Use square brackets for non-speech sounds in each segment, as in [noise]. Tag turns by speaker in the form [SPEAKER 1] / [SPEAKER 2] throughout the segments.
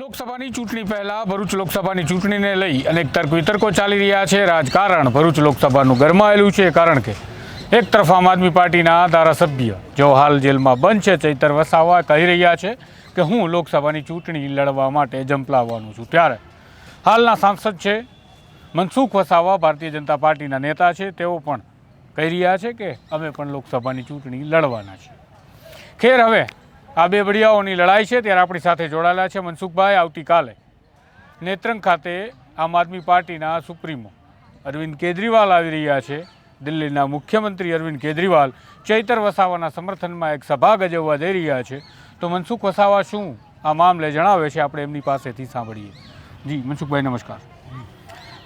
[SPEAKER 1] લોકસભાની ચૂંટણી પહેલા ભરૂચ લોકસભાની ચૂંટણીને લઈ અનેક તર્ક વિતર્કો ચાલી રહ્યા છે. રાજકારણ ભરૂચ લોકસભાનું ગરમાયેલું છે કારણ કે એક તરફ આમ આદમી પાર્ટીના ધારાસભ્ય જો હાલ જેલમાં બંધ છે. ચૈતર વસાવા કહી રહ્યા છે કે હું લોકસભાની ચૂંટણી લડવા માટે જંપલાવવાનું છું ત્યારે હાલના સાંસદ છે મનસુખ વસાવા ભારતીય જનતા પાર્ટીના નેતા છે. તેઓ પણ કહી રહ્યા છે કે અમે પણ લોકસભાની ચૂંટણી લડવાના છીએ. ખેર હવે આ બે બળિયાઓની લડાઈ છે, ત્યારે આપણી સાથે જોડાયેલા છે મનસુખભાઈ આવતીકાલે. નેત્રંગ ખાતે આમ આદમી પાર્ટીના સુપ્રીમો અરવિંદ કેજરીવાલ આવી રહ્યા છે. દિલ્હીના મુખ્યમંત્રી અરવિંદ કેજરીવાલ ચૈતર વસાવાના સમર્થનમાં એક સભા ગજવવા જઈ રહ્યા છે. તો મનસુખ વસાવા શું આ મામલે જણાવે છે, આપણે એમની પાસેથી સાંભળીએ. જી, મનસુખભાઈ, નમસ્કાર.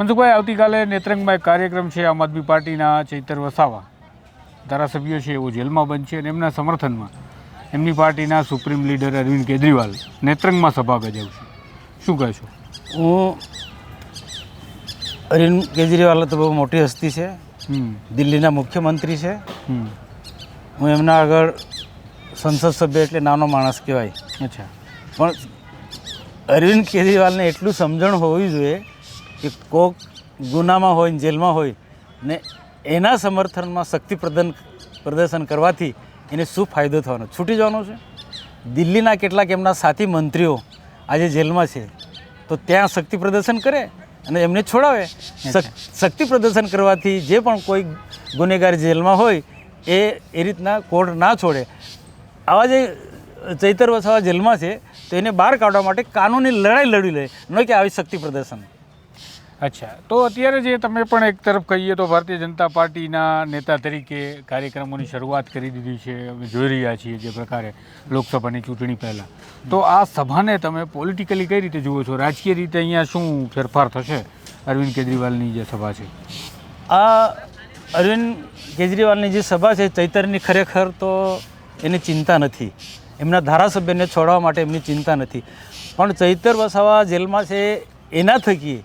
[SPEAKER 1] મનસુખભાઈ, આવતીકાલે નેત્રંગમાં એક કાર્યક્રમ છે, આમ આદમી પાર્ટીના ચૈતર વસાવા. ધારાસભ્યો છે, એવો જેલમાં બંધ છે અને એમના સમર્થનમાં એમની પાર્ટીના સુપ્રીમ લીડર અરવિંદ કેજરીવાલ નેત્રંગમાં સભા ગજાવશે. શું કહેશો?
[SPEAKER 2] હું અરવિંદ કેજરીવાલ તો બહુ મોટી હસ્તી છે. દિલ્હીના મુખ્યમંત્રી છે. હું એમના આગળ સંસદ સભ્ય એટલે નાનો માણસ કહેવાય.
[SPEAKER 1] અચ્છા.
[SPEAKER 2] પણ અરવિંદ કેજરીવાલને એટલું સમજણ હોવી જોઈએ કે કોક ગુનામાં હોય ને જેલમાં હોય ને એના સમર્થનમાં શક્તિ પ્રદન પ્રદર્શન કરવાથી એને શું ફાયદો થવાનો? છૂટી જવાનો છે? દિલ્હીના કેટલાક એમના સાથી મંત્રીઓ આજે જેલમાં છે. તો ત્યાં શક્તિ પ્રદર્શન કરે અને એમને છોડાવે. શક- શક્તિ પ્રદર્શન કરવાથી જે પણ કોઈ ગુનેગાર જેલમાં હોય એ એ રીતના કોર્ટ ના છોડે. આવા જે ચૈતર વસાવા જેલમાં છે તો એને બહાર કાઢવા માટે કાનૂની લડાઈ લડી લે. ન કે આવી શક્તિ પ્રદર્શન.
[SPEAKER 1] અચ્છા. તો અત્યારે જે તમે પણ એક તરફ કહીએ તો ભારતીય જનતા પાર્ટીના નેતા તરીકે કાર્યક્રમોની શરૂઆત કરી દીધી છે. અમે જોઈ રહ્યા છીએ જે પ્રકારે લોકસભાની ચૂંટણી પહેલાં. તો આ સભાને તમે પોલિટિકલી કઈ રીતે જુઓ છો? રાજકીય રીતે અહીંયા શું ફેરફાર થશે? અરવિંદ કેજરીવાલની જે સભા છે.
[SPEAKER 2] આ અરવિંદ કેજરીવાલની જે સભા છે, ચૈતરની ખરેખર તો એની ચિંતા નથી. એમના ધારાસભ્યને છોડવા માટે એમની ચિંતા નથી. પણ ચૈતર વસાવા જેલમાં છે, એના થકી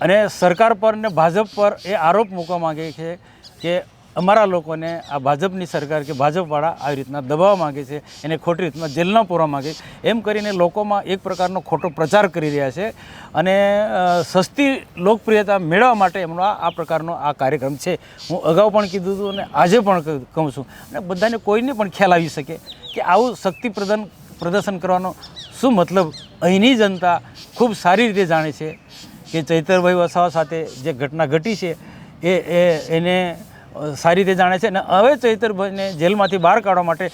[SPEAKER 2] અને સરકાર પર ને ભાજપ પર એ આરોપ મૂકવા માગે છે કે અમારા લોકોને આ ભાજપની સરકાર કે ભાજપવાળા આવી રીતના દબાવવા માગે છે, એને ખોટી રીતના જેલના પૂરવા માંગે એમ કરીને લોકોમાં એક પ્રકારનો ખોટો પ્રચાર કરી રહ્યા છે અને સસ્તી લોકપ્રિયતા મેળવવા માટે એમનો આ પ્રકારનો આ કાર્યક્રમ છે. હું અગાઉ પણ કીધું હતું અને આજે પણ કહું છું. અને બધાને કોઈને પણ ખ્યાલ આવી શકે કે આવું શક્તિ પ્રદન, પ્રદર્શન કરવાનો શું મતલબ અહીંની જનતા ખૂબ સારી રીતે જાણે છે. કે ચૈતરભાઈ વસાવા સાથે જે ઘટના ઘટી છે, એ એ, એને સારી રીતે જાણે છે અને હવે ચૈતરભાઈને જેલમાંથી બહાર કાઢવા માટે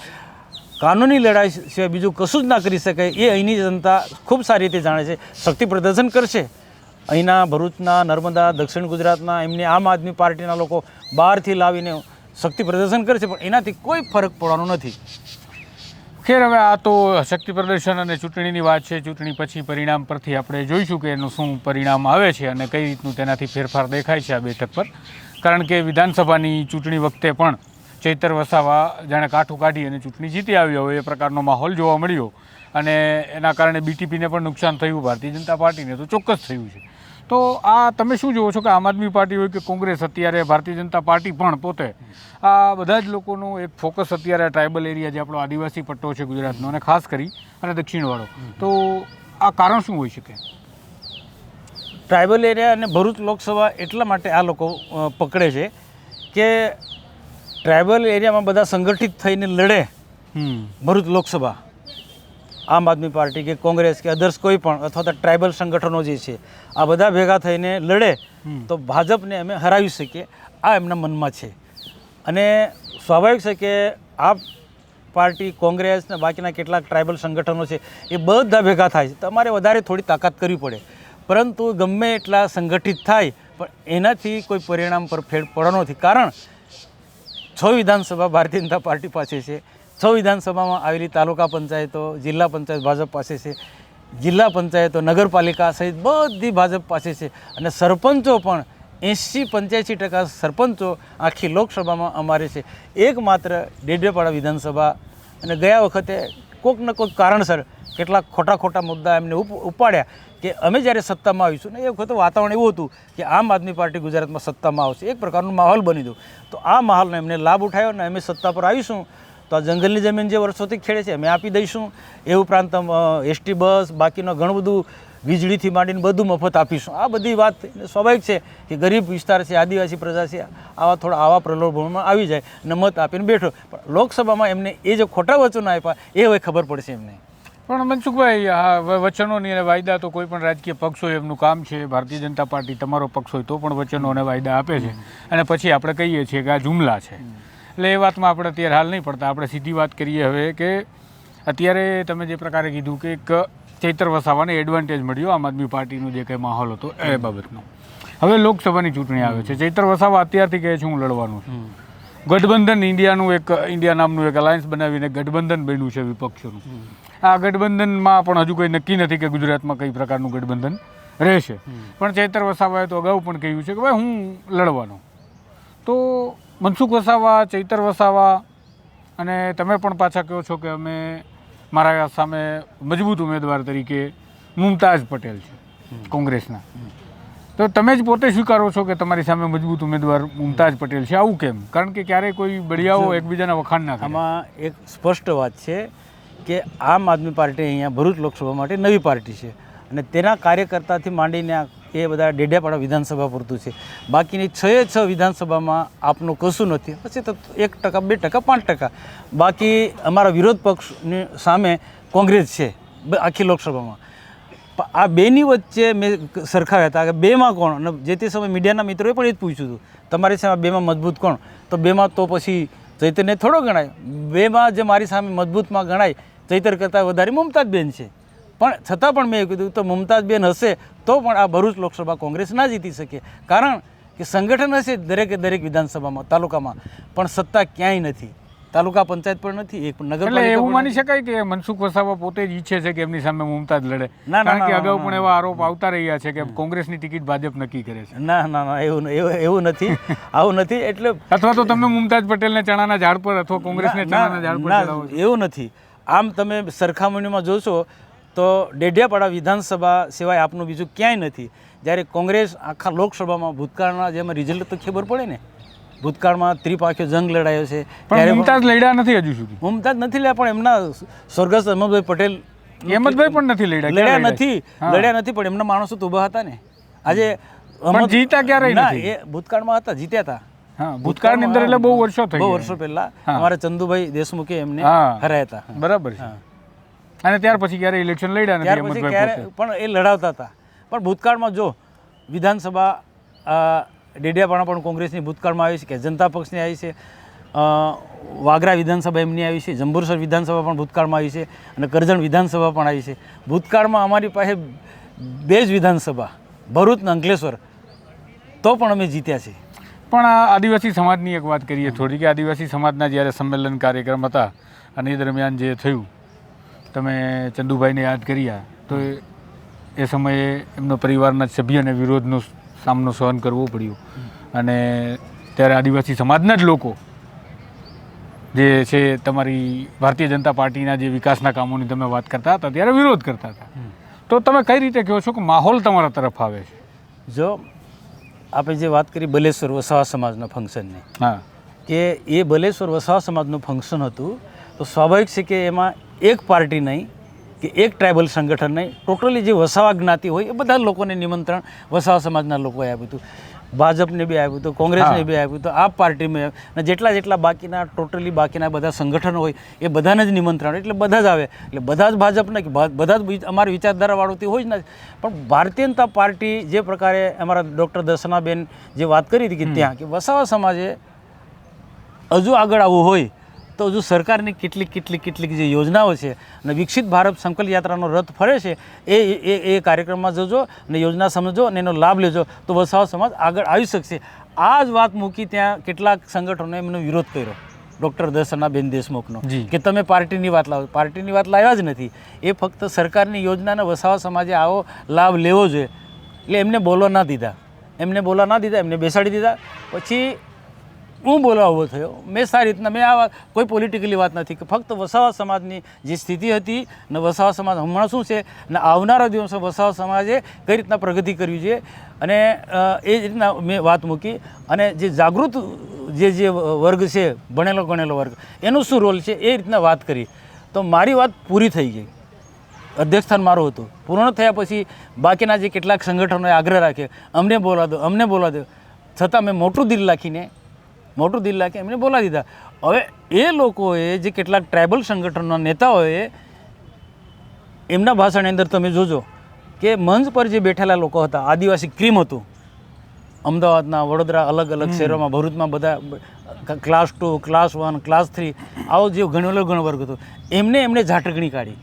[SPEAKER 2] કાનૂની લડાઈ સિવાય બીજું કશું જ ના કરી શકાય એ અહીંની જનતા ખૂબ સારી રીતે જાણે છે, શક્તિ પ્રદર્શન કરશે. અહીંના ભરૂચના નર્મદા, દક્ષિણ ગુજરાતના, એમની આમ આદમી પાર્ટીના લોકો બહારથી લાવીને શક્તિ પ્રદર્શન કરશે, પણ એનાથી કોઈ ફરક પડવાનો નથી.
[SPEAKER 1] ખેર, હવે આ તો શક્તિ પ્રદર્શન અને ચૂંટણીની વાત છે. ચૂંટણી પછી પરિણામ પરથી આપણે જોઈશું કે એનું શું પરિણામ આવે છે અને કઈ રીતનું તેનાથી ફેરફાર દેખાય છે આ બેઠક પર. કારણ કે વિધાનસભાની ચૂંટણી વખતે પણ ચૈતર વસાવા જાણે કાઠું કાઢી અને ચૂંટણી જીતી આવ્યો હોય એ પ્રકારનો માહોલ જોવા મળ્યો. અને એના કારણે બીટીપીને પણ નુકસાન થયું, ભારતીય જનતા પાર્ટીને તો ચોક્કસ થયું છે. તો આ તમે શું જુઓ છો કે આમ આદમી પાર્ટી હોય કે કોંગ્રેસ અત્યારે ભારતીય જનતા પાર્ટી પણ પોતે. આ બધા જ લોકોનું એક ફોકસ અત્યારે ટ્રાઇબલ એરિયા જે આપણો આદિવાસી પટ્ટો છે ગુજરાતનો અને ખાસ કરી અને દક્ષિણવાળો. તો આ કારણ શું હોઈ શકે?
[SPEAKER 2] ટ્રાઇબલ એરિયા અને ભરૂચ લોકસભા એટલા માટે આ લોકો પકડે છે કે ટ્રાઇબલ એરિયામાં બધા સંગઠિત થઈને લડે ભરૂચ લોકસભા. આમ આદમી પાર્ટી કે કોંગ્રેસ કે અધર્સ કોઈ પણ અથવા તો ટ્રાઇબલ સંગઠનો જે છે આ બધા ભેગા થઈને લડે તો ભાજપને અમે હરાવી શકીએ. આ એમના મનમાં છે. અને સ્વાભાવિક છે કે આ પાર્ટી કોંગ્રેસ ને બાકીના કેટલાક ટ્રાઇબલ સંગઠનો છે એ બધા ભેગા થાય છે. તમારે વધારે થોડી તાકાત કરવી પડે. પરંતુ ગમે એટલા સંગઠિત થાય પણ એનાથી કોઈ પરિણામ પર ફેર પડવાનો નથી. કારણ છ વિધાનસભા ભારતીય જનતા પાર્ટી પાસે છે. છ વિધાનસભામાં આવેલી તાલુકા પંચાયતો, જિલ્લા પંચાયત ભાજપ પાસે છે. જિલ્લા પંચાયતો, નગરપાલિકા સહિત બધી ભાજપ પાસે છે. અને સરપંચો પણ એંસી પંચ્યાસી ટકા સરપંચો આખી લોકસભામાં અમારે છે. એકમાત્ર ડેડેપાડા વિધાનસભા અને ગયા વખતે કોઈક ને કોઈક કારણસર કેટલાક ખોટા ખોટા મુદ્દા એમને ઉપ, ઉપાડ્યા કે અમે જ્યારે સત્તામાં આવીશું ને એ વખતે વાતાવરણ એવું હતું કે આમ આદમી પાર્ટી ગુજરાતમાં સત્તામાં આવશે. એક પ્રકારનું માહોલ બની દો તો આ માહોલનો એમને લાભ ઉઠાવ્યો અને અમે સત્તા પર આવીશું. તો આ જંગલની જમીન જે વર્ષોથી ખેડે છે, અમે આપી દઈશું. એ ઉપરાંત એસટી બસ, બાકીનો ઘણું બધું વીજળીથી માંડીને બધું મફત આપીશું. આ બધી વાત સ્વાભાવિક છે કે ગરીબ વિસ્તાર છે, આદિવાસી પ્રજા છે, આવા થોડા આવા પ્રલોભનમાં આવી જાય અને મત આપીને બેઠો. પણ લોકસભામાં એમને એ જે ખોટા વચનો આપ્યા, એ હવે ખબર પડશે એમને.
[SPEAKER 1] પણ મનસુખભાઈ, આ વચનોની અને વાયદા તો કોઈ પણ રાજકીય પક્ષ હોય, એમનું કામ છે, ભારતીય જનતા પાર્ટી તમારો પક્ષ હોય તો પણ વચનો અને વાયદા આપે છે. અને પછી આપણે કહીએ છીએ કે આ જુમલા છે. એટલે એ વાતમાં આપણે અત્યારે હાલ નહીં પડતા. આપણે સીધી વાત કરીએ હવે કે અત્યારે તમે જે પ્રકારે કીધું કે એક ચૈત્ર વસાવાને એડવાન્ટેજ મળ્યો આમ આદમી પાર્ટીનો જે કંઈ માહોલ હતો એ બાબતનો. હવે લોકસભાની ચૂંટણી આવે છે. ચૈત્ર વસાવા અત્યારથી કહે છે હું લડવાનું છું. ગઠબંધન ઇન્ડિયાનું એક ઇન્ડિયા નામનું એક અલાયન્સ બનાવીને ગઠબંધન બન્યું છે વિપક્ષોનું. આ ગઠબંધનમાં પણ હજુ કંઈ નક્કી નથી કે ગુજરાતમાં કઈ પ્રકારનું ગઠબંધન રહેશે. પણ ચૈતર વસાવાએ તો અગાઉ પણ કહ્યું છે કે ભાઈ હું લડવાનો. તો મનસુખ વસાવા ચૈતર વસાવા અને તમે પણ પાછા કહો છો કે અમે મારા સામે મજબૂત ઉમેદવાર તરીકે મુમતાજ પટેલ છે કોંગ્રેસના. તો તમે જ પોતે સ્વીકારો છો કે તમારી સામે મજબૂત ઉમેદવાર મુમતાજ પટેલ છે? આવું કેમ? કારણ કે ક્યારેય કોઈ બળિયાઓ એકબીજાના વખાણ ના
[SPEAKER 2] આમાં એક સ્પષ્ટ વાત છે કે આમ આદમી પાર્ટી અહીંયા ભરૂચ લોકસભા માટે નવી પાર્ટી છે અને તેના કાર્યકર્તાથી માંડીને આ એ બધા ડેઢેપાડા વિધાનસભા પૂરતું છે. બાકીની છ છ વિધાનસભામાં આપનું કશું નથી. પછી તો એક ટકા, બે ટકા, પાંચ ટકા. બાકી અમારા વિરોધ પક્ષની સામે કોંગ્રેસ છે આખી લોકસભામાં. આ બેની વચ્ચે મેં સરખાવ્યા હતા કે બેમાં કોણ? અને જે તે સમયે મીડિયાના મિત્રોએ પણ એ જ પૂછ્યું હતું. તમારી સામે બેમાં મજબૂત કોણ? તો બેમાં તો પછી ચૈતરને થોડો ગણાય. બેમાં જે મારી સામે મજબૂતમાં ગણાય, ચૈતર કરતાં વધારે મમતાજબેન છે. પણ છતાં પણ મેં કીધું તો મમતાજ બેન હશે તો પણ આ ભરૂચ લોકસભા કોંગ્રેસ ના જીતી શકે. કારણ કે સંગઠન હશે દરેકે દરેક વિધાનસભામાં તાલુકામાં. પણ સત્તા ક્યાંય નથી. તાલુકા પંચાયત પણ નથી એક નગરપાલિકા
[SPEAKER 1] એવું માની શકાય કે મનસુખ વસાવા પોતે જ ઈચ્છે છે કે એમની સામે મુમતાજ લડે? કારણ કે અગાઉ પણ એવા આરોપ આવતા રહ્યા છે કે કોંગ્રેસની ટિકિટ ભાજપ નક્કી કરે છે.
[SPEAKER 2] ના ના ના એવું એવું નથી. [laughs] આવું નથી એટલે
[SPEAKER 1] અથવા તો તમે મુમતાજ પટેલને ચણાના ઝાડ પર અથવા કોંગ્રેસને ચણાના ઝાડ પર
[SPEAKER 2] એવું નથી. આમ તમે સરખામણીમાં જોશો તો ડેઢિયાપાડા વિધાનસભા સિવાય આપનું બીજું ક્યાંય નથી. જ્યારે કોંગ્રેસ આખા લોકસભામાં ભૂતકાળના જેમાં રિઝલ્ટ તો ખબર પડે ને? ભૂતકાળમાં ત્રિપાખ્યો જંગ લડાયો છે.
[SPEAKER 1] ત્યારે મુમતાજ લડ્યા નથી હજુ સુધી.
[SPEAKER 2] મુમતાજ નથી લડ્યા પણ એમના સ્વર્ગસ્થ અહમદભાઈ પટેલ
[SPEAKER 1] અહેમદભાઈ પણ નથી લડ્યા
[SPEAKER 2] લડ્યા નથી લડ્યા નથી પણ એમના માણસો તો ઊભા હતા ને. આજે
[SPEAKER 1] જીતા ક્યારે
[SPEAKER 2] ના, એ ભૂતકાળમાં હતા જીત્યા હતા.
[SPEAKER 1] ભૂતકાળની અંદર એટલે બહુ વર્ષો થઈ
[SPEAKER 2] બહુ વર્ષો પહેલા. અમારા ચંદુભાઈ દેશમુખે એમને. હરાયા હતા.
[SPEAKER 1] બરાબર છે. અને ત્યાર પછી ક્યારે ઇલેક્શન લડ્યા નથી
[SPEAKER 2] ત્યાર પછી ક્યારે. પણ એ લડાવતા હતા. પણ ભૂતકાળમાં જો વિધાનસભા ડેડિયાપાડા પણ કોંગ્રેસની ભૂતકાળમાં આવી છે કે જનતા પક્ષની આવી છે. અ, વાગરા વિધાનસભા એમની આવી છે. જંબુરસર વિધાનસભા પણ ભૂતકાળમાં આવી છે અને કરજણ વિધાનસભા પણ આવી છે. ભૂતકાળમાં અમારી પાસે બે જ વિધાનસભા ભરૂચ અને અંકલેશ્વર. તો પણ અમે જીત્યા છે
[SPEAKER 1] પણ આ આદિવાસી સમાજની એક વાત કરીએ થોડી કે આદિવાસી સમાજના જ્યારે સંમેલન કાર્યક્રમ હતા અને એ દરમિયાન જે થયું તમે ચંદુભાઈને યાદ કર્યા તો એ- એ સમયે એમનો પરિવારના સભ્યને વિરોધનો સામનો સહન કરવો પડ્યો. અને ત્યારે આદિવાસી સમાજના જ લોકો જે છે તમારી ભારતીય જનતા પાર્ટીના જે વિકાસના કામોની તમે વાત કરતા હતા ત્યારે વિરોધ કરતા હતા. તો તમે કઈ રીતે કહો છો કે માહોલ તમારા તરફ આવે છે?
[SPEAKER 2] જો આપણે જે વાત કરી બલેશ્વર વસાવા સમાજના ફંક્શનની
[SPEAKER 1] હા.
[SPEAKER 2] કે એ બલેશ્વર વસાવા સમાજનું ફંક્શન હતું તો સ્વાભાવિક છે કે એમાં એક પાર્ટી નહીં કે એક ટ્રાઇબલ સંગઠન નહીં. ટોટલી જે વસાવા જ્ઞાતિ હોય એ બધા લોકોને નિમંત્રણ વસાવા સમાજના લોકોએ આપ્યું હતું. ભાજપને બી આપ્યું હતું કોંગ્રેસને બી આપ્યું હતું. આ પાર્ટીમાં અને જેટલા જેટલા બાકીના ટોટલી બાકીના બધા સંગઠનો હોય એ બધાને જ નિમંત્રણ. એટલે બધા જ આવે. એટલે બધા જ ભાજપને કે બધા જ અમારી વિચારધારાવાળોથી હોય જ નથી પણ ભારતીય જનતા પાર્ટી જે પ્રકારે અમારા ડૉક્ટર દર્શનાબેન જે વાત કરી હતી કે ત્યાં કે વસાવા સમાજે હજુ આગળ આવવું હોય તો હજુ સરકારની કેટલીક કેટલીક કેટલીક જે યોજનાઓ છે અને વિકસિત ભારત સંકલ્પ યાત્રાનો રથ ફરે છે એ એ એ કાર્યક્રમમાં જજો અને યોજના સમજો અને એનો લાભ લેજો તો વસાવ સમાજ આગળ આવી શકશે. આ જ વાત મૂકી ત્યાં કેટલાક સંગઠનોએ એમનો વિરોધ કર્યો. ડૉક્ટર દર્શનાબેન દેશમુખનો
[SPEAKER 1] જી.
[SPEAKER 2] કે તમે પાર્ટીની વાત લાવો. પાર્ટીની વાત લાવ્યા જ નથી. એ ફક્ત સરકારની યોજનાને વસાવા સમાજે આવો લાભ લેવો જોઈએ. એટલે એમને બોલવા ના દીધા. એમને બોલવા ના દીધા એમને બેસાડી દીધા. પછી હું બોલવા થયો? મેં સારી રીતના, મેં આ કોઈ પોલિટિકલી વાત નથી કે ફક્ત વસાવા સમાજની જે સ્થિતિ હતી ને વસાવા સમાજ હમણાં શું છે? ને આવનારા દિવસો વસાવા સમાજે કઈ રીતના પ્રગતિ કરવી જોઈએ અને એ જ રીતના મેં વાત મૂકી. અને જે જાગૃત, જે જે વર્ગ છે, ભણેલો ગણેલો વર્ગ, એનો શું રોલ છે? એ રીતના વાત કરી. તો મારી વાત પૂરી થઈ ગઈ. અધ્યક્ષસ્થાન મારું હતું. પૂર્ણ થયા પછી બાકીના જે કેટલાક સંગઠનોએ આગ્રહ રાખ્યો, અમને બોલા દો, અમને બોલા દો. છતાં મેં મોટું દિલ રાખીને મોટું દિલ રાખી એમને બોલાવી દીધા. હવે એ લોકોએ જે કેટલાક ટ્રાઇબલ સંગઠનના નેતાઓએ એમના ભાષણની અંદર તમે જોજો કે મંચ પર જે બેઠેલા લોકો હતા આદિવાસી ક્રીમ હતું. અમદાવાદના વડોદરા અલગ અલગ શહેરોમાં ભરૂચમાં બધા class two class one class three આવો જે ઘણો ઘણો વર્ગ હતો એમને એમણે ઝાટકણી કાઢી.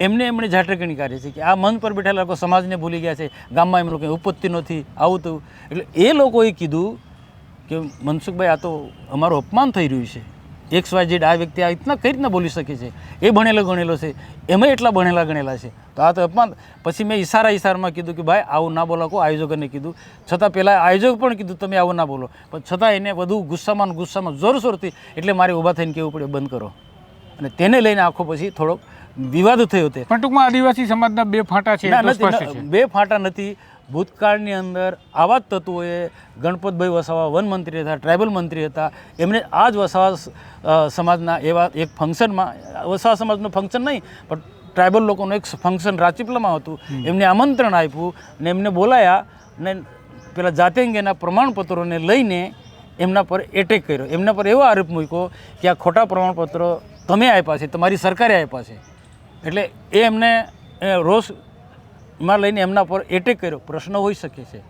[SPEAKER 2] એમને એમણે ઝાટકણી કાઢી છે કે આ મંચ પર બેઠેલા લોકો સમાજને ભૂલી ગયા છે ગામમાં એમ લોકો ઉપત્તિ નથી આવું થયું એટલે એ લોકોએ કીધું કે મનસુખભાઈ આ તો અમારું અપમાન થઈ રહ્યું છે. એક્સ વાય જેડ આ વ્યક્તિ આ રીતના કઈ રીતના બોલી શકે છે? એ ભણેલો ગણેલો છે. એમાં એટલા ભણેલા ગણેલા છે. તો આ તો અપમાન. પછી મેં ઈશારા ઈશારામાં કીધું કે ભાઈ આવું ના બોલાકો આયોજકોને કીધું. છતાં પહેલાં આયોજક પણ કીધું તમે આવું ના બોલો. પણ છતાં એને વધુ ગુસ્સામાં ગુસ્સામાં જોરશોરથી એટલે મારે ઊભા થઈને કહેવું પડે બંધ કરો. અને તેને લઈને આખો પછી થોડોક વિવાદ થયો તે.
[SPEAKER 1] પણ ટૂંકમાં આદિવાસી સમાજના બે ફાંટા છે.
[SPEAKER 2] બે ફાંટા નથી. ભૂતકાળની અંદર આવા જ તત્વોએ ગણપતભાઈ વસાવા વન મંત્રી હતા ટ્રાઇબલ મંત્રી હતા. એમણે આ જ વસાવા સમાજના એવા એક ફંક્શનમાં વસાવા સમાજનું ફંક્શન નહીં પણ ટ્રાઇબલ લોકોનું એક ફંક્શન રાચીપલામાં હતું. એમને આમંત્રણ આપ્યું ને એમને બોલાયા ને પેલા જાત્યંગેના પ્રમાણપત્રોને લઈને એમના પર એટેક કર્યો. એમના પર એવો આરોપ મૂક્યો કે આ ખોટા પ્રમાણપત્રો તમે આપ્યા છે તમારી સરકારે આપ્યા છે. એટલે એ એમને રોષ માં લઈને એમના પર એટેક કર્યો. પ્રશ્ન હોઈ શકે છે.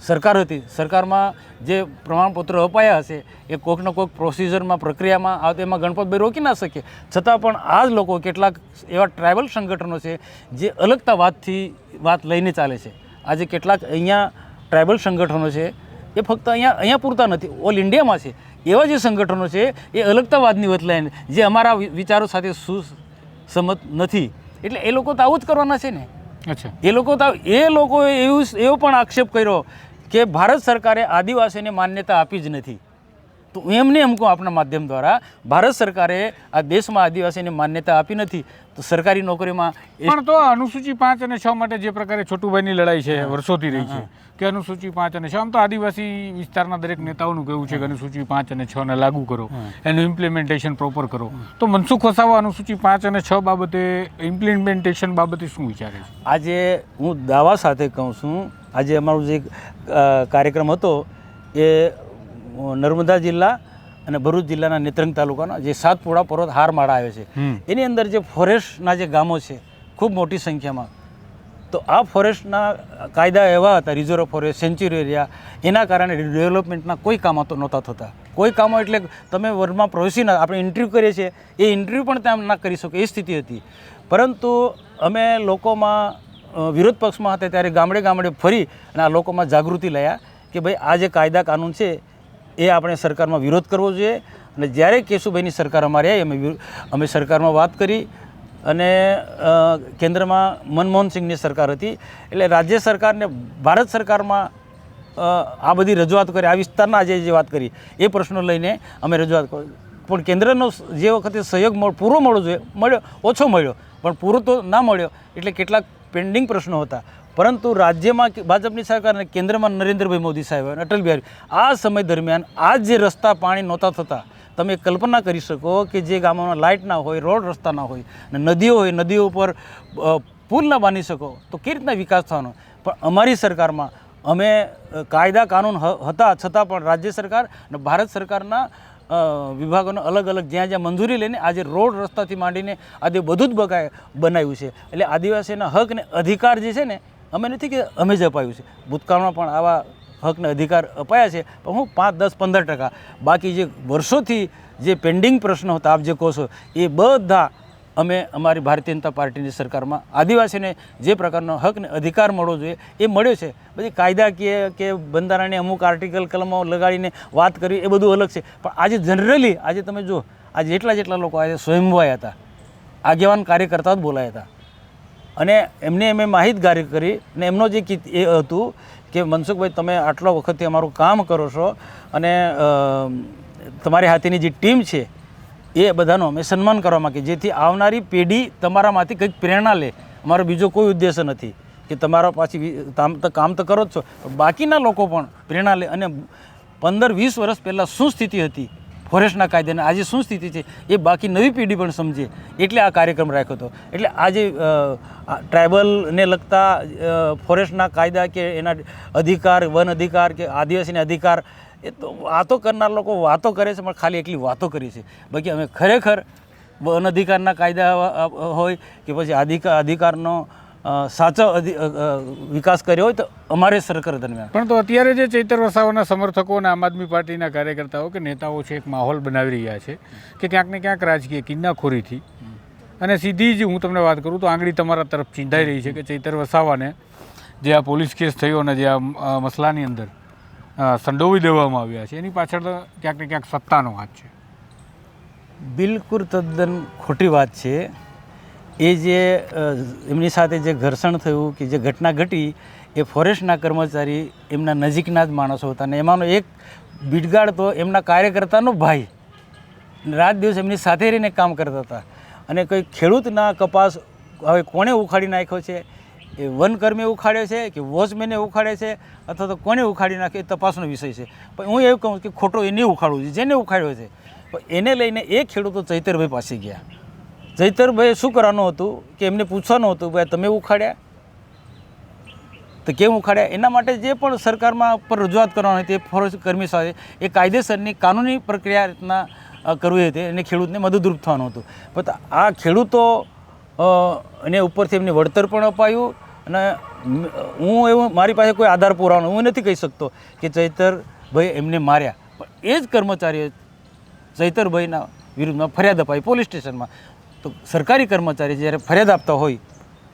[SPEAKER 2] સરકાર હતી. સરકારમાં જે પ્રમાણપત્ર અપાયા હશે, એ કોઈકને કોઈક પ્રોસિજરમાં પ્રક્રિયામાં આવતે એમાં ગણપતભાઈ રોકી ના શકે. છતાં પણ આ જ લોકો કેટલાક એવા ટ્રાઇબલ સંગઠનો છે, જે અલગતા વાતથી વાત લઈને ચાલે છે. આજે કેટલાક અહીંયા ટ્રાઇબલ સંગઠનો છે, એ ફક્ત અહીંયા અહીંયા પૂરતા નથી. ઓલ ઇન્ડિયામાં છે. એવા જે સંગઠનો છે, એ અલગતાવાદની વાત લઈને, જે અમારા વિચારો સાથે સુસંમત નથી. એટલે એ લોકો તો આવું જ કરવાના છે ને? એ લોકો તો એ લોકોએ એવું એવો પણ આક્ષેપ કર્યો કે ભારત સરકારે આદિવાસીને માન્યતા આપી જ નથી. તો એમને એમ કહું આપણા માધ્યમ દ્વારા ભારત સરકારે આ દેશમાં આદિવાસીને માન્યતા આપી નથી. તો સરકારી નોકરીમાં એ
[SPEAKER 1] પણ તો અનુસૂચિ પાંચ અને છ માટે જે પ્રકારે છોટુભાઈની લડાઈ છે વર્ષોથી રહી છે કે અનુસૂચિ પાંચ અને છ? આમ તો આદિવાસી વિસ્તારના દરેક નેતાઓનું કહેવું છે કે અનુસૂચિ પાંચ અને છ ને લાગુ કરો એનું ઇમ્પ્લિમેન્ટેશન પ્રોપર કરો. તો મનસુખ વસાવા અનુસૂચિ પાંચ અને છ બાબતે ઇમ્પ્લિમેન્ટેશન બાબતે શું વિચારે છે?
[SPEAKER 2] આજે હું દાવા સાથે કહું છું. આજે અમારો જે કાર્યક્રમ હતો એ નર્મદા જિલ્લા અને ભરૂચ જિલ્લાના નેત્રંગ તાલુકાના જે સાતપુડા પર્વત હારમાળા આવે છે. એની અંદર જે ફોરેસ્ટના જે ગામો છે ખૂબ મોટી સંખ્યામાં. તો આ ફોરેસ્ટના કાયદા એવા હતા રિઝર્વ ફોરેસ્ટ સેન્ચ્યુરી એરિયા એના કારણે ડેવલપમેન્ટના કોઈ કામો તો નહોતા થતા. કોઈ કામો એટલે તમે વર્ગમાં પ્રવેશી ના આપણે ઇન્ટરવ્યૂ કરીએ છીએ એ ઇન્ટરવ્યૂ પણ ત્યાં ના કરી શકો એ સ્થિતિ હતી. પરંતુ અમે લોકોમાં વિરોધ પક્ષમાં હતા ત્યારે ગામડે ગામડે ફરી અને આ લોકોમાં જાગૃતિ લાયા કે ભાઈ આ જે કાયદા કાનૂન છે એ આપણે સરકારમાં વિરોધ કરવો જોઈએ. અને જ્યારે કેશુભાઈની સરકાર અમારી આવી, અમે અમે સરકારમાં વાત કરી અને કેન્દ્રમાં મનમોહન સિંહની સરકાર હતી. એટલે રાજ્ય સરકારને ભારત સરકારમાં આ બધી રજૂઆત કરી, આ વિસ્તારના આજે જે વાત કરી, એ પ્રશ્નો લઈને અમે રજૂઆત કરી પણ કેન્દ્રનો જે વખતે સહયોગ પૂરો મળવો જોઈએ, મળ્યો, ઓછો મળ્યો, પણ પૂરો તો ના મળ્યો. એટલે કેટલાક પેન્ડિંગ પ્રશ્નો હતા. પરંતુ રાજ્યમાં ભાજપની સરકાર અને કેન્દ્રમાં નરેન્દ્રભાઈ મોદી સાહેબ અને અટલ બિહારી, આ સમય દરમિયાન આ જે રસ્તા પાણી નહોતા થતા, તમે કલ્પના કરી શકો કે જે ગામોમાં લાઇટ ના હોય, રોડ રસ્તા ના હોય અને નદીઓ હોય, નદીઓ ઉપર પુલ ના બાંધી શકો, તો કેવી રીતના વિકાસ થવાનો? પણ અમારી સરકારમાં અમે કાયદા કાનૂન હતા, છતાં પણ રાજ્ય સરકાર અને ભારત સરકારના વિભાગોને અલગ અલગ જ્યાં જ્યાં મંજૂરી લઈને આજે રોડ રસ્તાથી માંડીને આજે બધું જ બગાય, બનાવ્યું છે. એટલે આદિવાસીના હક ને અધિકાર જે છે ને અમે નથી કે અમે જ અપાયું છે. ભૂતકાળમાં પણ આવા હકને અધિકાર અપાયા છે, પણ હું પાંચ, દસ, પંદર ટકા. બાકી જે વર્ષોથી જે પેન્ડિંગ પ્રશ્નો હતા, આપ જે કહો છો, એ બધા અમે અમારી ભારતીય જનતા પાર્ટીની સરકારમાં આદિવાસીને જે પ્રકારનો હક ને અધિકાર મળવો જોઈએ એ મળ્યો છે. પછી કાયદાકીય કે બંધારણની અમુક આર્ટિકલ કલમો લગાડીને વાત કરી, એ બધું અલગ છે. પણ આજે જનરલી આજે તમે જો આજે જેટલા જેટલા લોકો આજે સ્વયંભવાય હતા, આગેવાન કાર્યકર્તા જ બોલાયા હતા. અને એમને અમે માહિતગારી કરી અને એમનો જે એ હતું કે, મનસુખભાઈ, તમે આટલો વખતથી અમારું કામ કરો છો અને તમારી હાથેની જે ટીમ છે એ બધાનું અમે સન્માન કરવા માગીએ. જેથી આવનારી પેઢી તમારામાંથી કંઈક પ્રેરણા લે. અમારો બીજો કોઈ ઉદ્દેશ નથી કે તમારા પાછી કામ તો કરો જ છો. બાકીના લોકો પણ પ્રેરણા લે અને પંદર વીસ વર્ષ પહેલાં શું સ્થિતિ હતી ફોરેસ્ટના કાયદાને આજે શું સ્થિતિ છે એ બાકી નવી પેઢી પણ સમજે. એટલે આ કાર્યક્રમ રાખ્યો હતો. એટલે આજે ટ્રાઇબલને લગતા ફોરેસ્ટના કાયદા કે એના અધિકાર, વન અધિકાર કે આદિવાસીના અધિકાર, એ તો વાતો કરનાર લોકો વાતો કરે છે, પણ ખાલી એટલી વાતો કરી છે. બાકી અમે ખરેખર વન અધિકારના કાયદા હોય કે પછી અધિકાર અધિકારનો સાચો વિકાસ કર્યો હોય તો અમારે સરકાર દરમિયાન.
[SPEAKER 1] પણ તો અત્યારે જે ચૈતર વસાવાના સમર્થકો અને આમ આદમી પાર્ટીના કાર્યકર્તાઓ કે નેતાઓ છે એક માહોલ બનાવી રહ્યા છે કે ક્યાંક ને ક્યાંક રાજકીય કિન્નાખોરીથી. અને સીધી જ હું તમને વાત કરું તો આંગળી તમારા તરફ ચીંધાઈ રહી છે કે ચૈતર વસાવાને જે આ પોલીસ કેસ થયો અને જે આ મસલાની અંદર સંડોવી દેવામાં આવ્યા છે એની પાછળ તો ક્યાંક ને ક્યાંક સત્તાનો હાથ છે.
[SPEAKER 2] બિલકુલ તદ્દન ખોટી વાત છે. એ જે એમની સાથે જે ઘર્ષણ થયું કે જે ઘટના ઘટી, એ ફોરેસ્ટના કર્મચારી એમના નજીકના જ માણસો હતા. અને એમાંનો એક બીટગાડ તો એમના કાર્યકર્તાનો ભાઈ. રાત દિવસ એમની સાથે રહીને કામ કરતા હતા. અને કોઈ ખેડૂતના કપાસ હવે કોણે ઉખાડી નાખ્યો છે? એ વનકર્મી ઉખાડ્યો છે કે વોચમેને ઉખાડે છે? અથવા તો કોને ઉખાડી નાખ્યો? એ તપાસનો વિષય છે. પણ હું એવું કહું કે ખોટો એને ઉખાડવું છે, જેને ઉખાડ્યો છે. પણ એને લઈને એ ખેડૂતો ચૈતરભાઈ પાસે ગયા. ચૈતરભાઈ શું કરવાનું હતું કે એમને પૂછવાનું હતું, ભાઈ તમે ઉખાડ્યા? તો કેમ ઉખાડ્યા? એના માટે જે પણ સરકારમાં પર રજૂઆત કરવાની હતી ફોરેસ્ટ કર્મી સાથે એ કાયદેસરની કાનૂની પ્રક્રિયા રીતના કરવી હતી અને ખેડૂતને મદદરૂપ થવાનું હતું. પણ આ ખેડૂતો એને ઉપરથી એમને વળતર પણ અપાયું અને હું એવું, મારી પાસે કોઈ આધાર પુરાવાનો, હું નથી કહી શકતો કે ચૈતરભાઈ એમને માર્યા. પણ એ જ કર્મચારીએ ચૈતરભાઈના વિરુદ્ધમાં ફરિયાદ અપાઈ પોલીસ સ્ટેશનમાં. તો સરકારી કર્મચારી જ્યારે ફરિયાદ આપતા હોય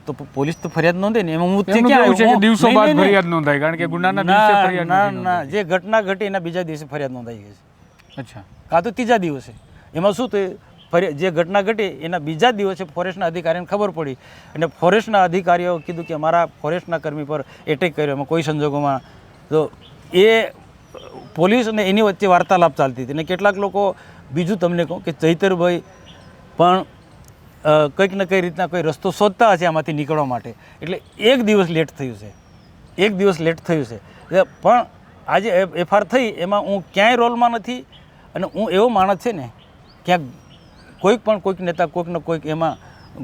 [SPEAKER 2] તો પોલીસ તો ફરિયાદ નોંધે ને. એમાં હું ક્યાં
[SPEAKER 1] છે દિવસો બાદ. ફરિયાદ નોંધાય? કારણ કે ગુનાના દિવસે ફરિયાદ
[SPEAKER 2] ના ના. જે ઘટના ઘટી એના બીજા દિવસે ફરિયાદ નોંધાઈ ગઈ છે.
[SPEAKER 1] અચ્છા.
[SPEAKER 2] કાં તો ત્રીજા દિવસે. એમાં શું થયું જે ઘટના ઘટી એના બીજા દિવસે ફોરેસ્ટના અધિકારીને ખબર પડી. અને ફોરેસ્ટના અધિકારીઓ કીધું કે અમારા ફોરેસ્ટના કર્મી પર એટેક કર્યો. એમાં કોઈ સંજોગોમાં તો એ પોલીસ અને એની વચ્ચે વાર્તાલાપ ચાલતી હતી. અને કેટલાક લોકો બીજું તમને કહું કે ચૈતરભાઈ પણ કંઈક ને કઈ રીતના કોઈ રસ્તો શોધતા હશે આમાંથી નીકળવા માટે. એટલે એક દિવસ લેટ થયું છે. એક દિવસ લેટ થયું છે. પણ આજે એફઆર થઈ, એમાં હું ક્યાંય રોલમાં નથી અને હું એવો માણસ છે ને, ક્યાંક કોઈક પણ કોઈક નેતા, કોઈક ને કોઈક એમાં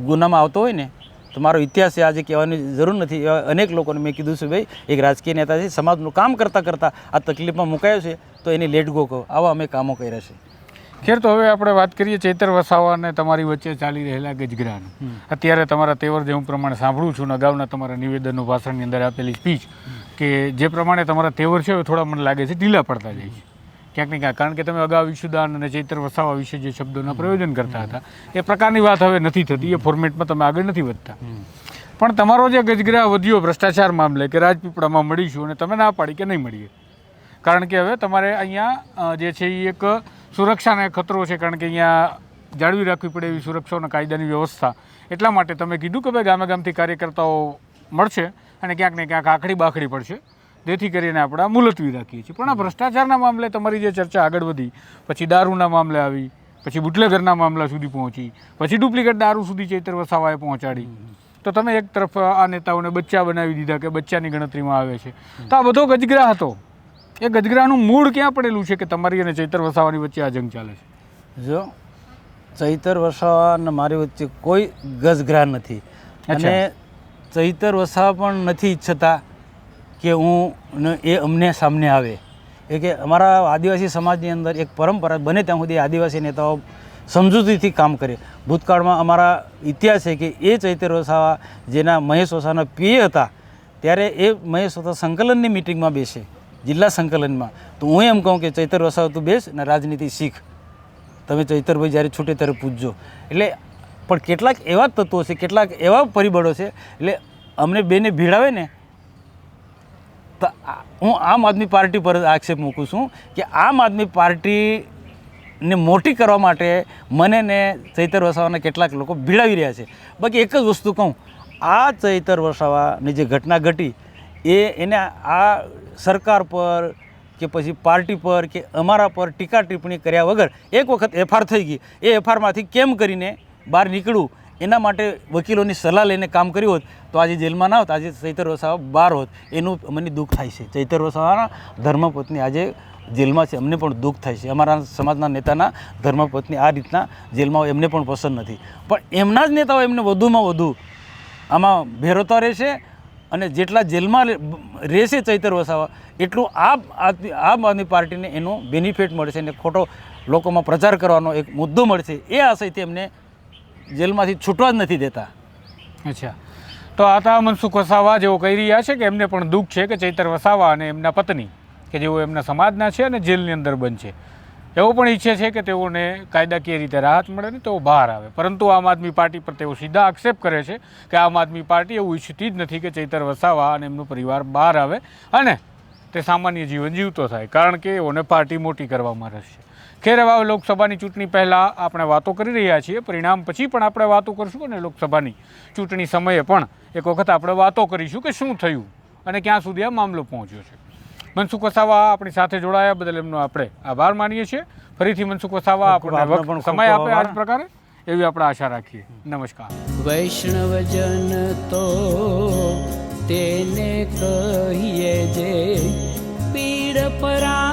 [SPEAKER 2] ગુનામાં આવતો હોય ને, તો મારો ઇતિહાસ આજે કહેવાની જરૂર નથી. અનેક લોકોને મેં કીધું છે, ભાઈ, એક રાજકીય નેતા છે, સમાજનું કામ કરતાં કરતાં આ તકલીફમાં મુકાયો છે, તો એને લેટ ગો કહો આવા અમે કામો કર્યા છે.
[SPEAKER 1] ખેર તો હવે આપણે વાત કરીએ ચૈતર વસાવા અને તમારી વચ્ચે ચાલી રહેલા ગજગરાનું. અત્યારે તમારા તેવર જે હું પ્રમાણે સાંભળું છું અગાઉના તમારા નિવેદનનું ભાષણની અંદર આપેલી સ્પીચ કે જે પ્રમાણે તમારા તેવર છે એ થોડા મને લાગે છે ઢીલા પડતા જાય છે. ક્યાંક ને ક્યાંક કારણ કે તમે અગાઉ વિશુદાન અને ચૈતર વસાવા વિશે જે શબ્દોના પ્રયોજન કરતા હતા એ પ્રકારની વાત હવે નથી થતી એ ફોર્મેટમાં તમે આગળ નથી વધતા. પણ તમારો જે ગજગરા વધ્યો ભ્રષ્ટાચાર મામલે કે રાજપીપળામાં મળીશું અને તમે ના પાડી કે નહીં મળીએ? કારણ કે હવે તમારે અહીંયા જે છે એ એક સુરક્ષાનો ખતરો છે, કારણ કે અહીંયા જાળવી રાખવી પડે એવી સુરક્ષા અને કાયદાની વ્યવસ્થા. એટલા માટે તમે કીધું કે ભાઈ ગામે ગામથી કાર્યકર્તાઓ મળશે અને ક્યાંક ને ક્યાંક આખડી બાખડી પડશે. જેથી કરીને આપણે મુલતવી રાખીએ છીએ. પણ આ ભ્રષ્ટાચારના મામલે તમારી જે ચર્ચા આગળ વધી, પછી દારૂના મામલે આવી, પછી બુટલેગરના મામલા સુધી પહોંચી, પછી ડુપ્લિકેટ દારૂ સુધી ચૈત્ર વસાવાએ પહોંચાડી. તો તમે એક તરફ આ નેતાઓને બચ્ચા બનાવી દીધા કે બચ્ચાની ગણતરીમાં આવે છે. તો આ બધો ગજગ્રા હતો. એ ગજગરાનું મૂળ ક્યાં પડેલું છે કે તમારી અને ચૈતર વસાવાની વચ્ચે આ જંગ ચાલે છે?
[SPEAKER 2] જો ચૈતર વસાવા અને મારી વચ્ચે કોઈ ગજગ્રા નથી. અને ચૈતર વસાવા પણ નથી ઈચ્છતા કે હું એ અમને સામને આવે. એ કે અમારા આદિવાસી સમાજની અંદર એક પરંપરા બને ત્યાં સુધી આદિવાસી નેતાઓ સમજૂતીથી કામ કરે. ભૂતકાળમાં અમારા ઇતિહાસ છે કે એ ચૈતર વસાવા જેના મહેશ વસાવાના પીએ હતા ત્યારે એ મહેશ વસાવા સંકલનની મિટિંગમાં બેસે. જિલ્લા સંકલનમાં. તો હું એમ કહું કે ચૈતર વસાવ તું બેસ અને રાજનીતિ શીખ. તમે ચૈતરભાઈ જ્યારે છૂટે ત્યારે પૂછજો. એટલે પણ કેટલાક એવા તત્વો છે, કેટલાક એવા પરિબળો છે, એટલે અમને બેને ભીડાવે ને, તો હું આમ આદમી પાર્ટી પર આક્ષેપ મૂકું છું કે આમ આદમી પાર્ટીને મોટી કરવા માટે મને ને ચૈતર વસાવાના કેટલાક લોકો ભીડાવી રહ્યા છે. બાકી એક જ વસ્તુ કહું, આ ચૈતર વસાવાની જે ઘટના ઘટી એ એને આ સરકાર પર કે પછી પાર્ટી પર કે અમારા પર ટીકા ટિપ્પણી કર્યા વગર એક વખત એફઆર થઈ ગઈ. એ એફઆરમાંથી કેમ કરીને બહાર નીકળવું? એના માટે વકીલોની સલાહ લઈને કામ કર્યું હોત તો આજે જેલમાં ના હોત, આજે ચૈતર વસાવા બહાર હોત. એનું મને દુઃખ થાય છે. ચૈતર વસાવાના ધર્મપત્ની આજે જેલમાં છે. અમને પણ દુઃખ થાય છે. અમારા સમાજના નેતાના ધર્મપત્ની આ રીતના જેલમાં એમને પણ પસંદ નથી. પણ એમના જ નેતાઓ એમને વધુમાં વધુ. આમાં ભેરોતા રહેશે અને જેટલા જેલમાં રહેશે ચૈતર વસાવા, એટલું આમ આમ આદમી પાર્ટીને એનો બેનિફિટ મળશે અને ખોટો લોકોમાં પ્રચાર કરવાનો એક મુદ્દો મળશે. એ આશયથી એમને જેલમાંથી છૂટવા જ નથી દેતા.
[SPEAKER 1] અચ્છા. તો આ તા મનસુખ વસાવા જેઓ કહી રહ્યા છે કે એમને પણ દુઃખ છે કે ચૈતર વસાવા અને એમના પત્ની, કે જેઓ એમના સમાજના છે અને જેલની અંદર બંધ છે. એવો પણ ઈચ્છે છે કે તેઓને કાયદાકીય રીતે રાહત મળે ને તેઓ બહાર આવે. પરંતુ આમ આદમી પાર્ટી પર તેઓ સીધા આક્ષેપ કરે છે કે આમ આદમી પાર્ટી એવું ઈચ્છતી જ નથી કે ચૈતર વસાવા અને એમનો પરિવાર બહાર આવે અને તે સામાન્ય જીવન જીવતો થાય. કારણ કે એઓને પાર્ટી મોટી કરવામાં રસ છે. ખેર હવે લોકસભાની ચૂંટણી પહેલાં આપણે વાતો કરી રહ્યા છીએ. પરિણામ પછી પણ આપણે વાતો કરીશું અને લોકસભાની ચૂંટણી સમયે પણ એક વખત આપણે વાતો કરીશું કે શું થયું અને ક્યાં સુધી આ મામલો પહોંચ્યો છે. મનસુખ વસાવા આપણી સાથે જોડાયા બદલ એમનો આપણે આભાર માનીએ છીએ. ફરીથી મનસુખ વસાવા આપણને
[SPEAKER 2] પણ
[SPEAKER 1] સમય આપે આ પ્રકારે એવી આપણે આશા રાખીએ. નમસ્કાર.
[SPEAKER 3] વૈષ્ણવજન તો તેને કહીએ જે પીડ પરા